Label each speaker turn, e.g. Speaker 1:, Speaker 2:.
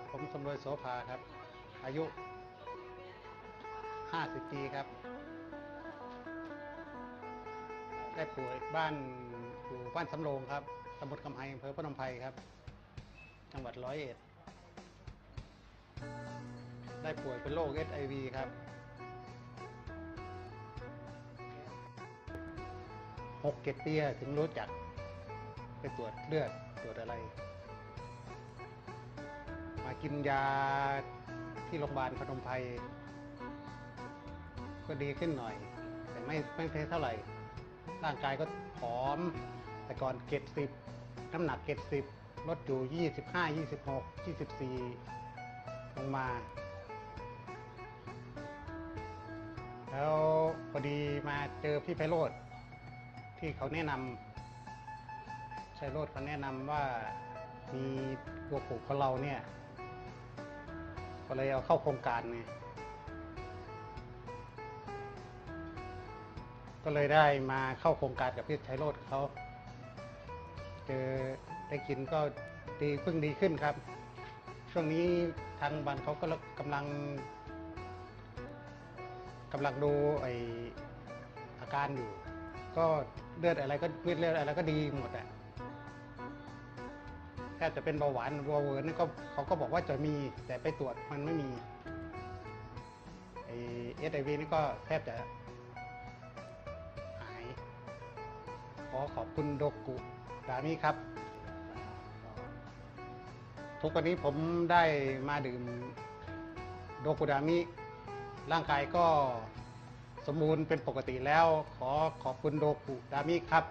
Speaker 1: ับผมสมรวยโสภาครับ อายุ 50 ปีครับ ได้ป่วยบ้านอยู่บ้านสำโรงครับตำบลคำไฮอำเภอพนมไพรครับ จังหวัดร้อยเอ็ด ได้ป่วยเป็นโรค HIV ครับหกเจ็ดปีถึงรู้จัก ไปตรวจเลือดตรวจอะไร กินยาที่โรงพยาบาลพนมไพรก็ดีขึ้นหน่อย แต่ไม่ไม่เพเท่าไหร่ ร่างกายก็ผอม แต่ก่อนเกตสิบน้ำหนักเกตสิบลดอยู่ยี่สิบห้ายี่สิบหกยี่สิบสี่ลงมา แล้วพอดีมาเจอพี่ไพโรธที่เขาแนะนำชัยโรธเขาแนะนำว่ามีตัวปลูกของเราเนี่ย ก็เลยเอาเข้าโครงการไงก็เลยได้มาเข้าโครงการกับพี่ชัยโรธเขาเจอได้กินก็ดีเพิ่งดีขึ้นครับ ช่วงนี้ทางบ้านเขาก็กำลังกำลังดูไออาการอยู่ ก็เลือดอะไรก็เลือดเลือดอะไรก็ดีหมดอะ แค่จะเป็นเบาหวานเบาเวิร์นนี่ก็เขาก็บอกว่าจะมีแต่ไปตรวจมันไม่มีเอสไอวีนี่ก็แทบจะหาย ขอขอบคุณโดกุดามิครับ ทุกวันนี้ผมได้มาดื่มโดกุดามิ ร่างกายก็สมบูรณ์เป็นปกติแล้ว ขอขอบคุณโดกุดามิครับ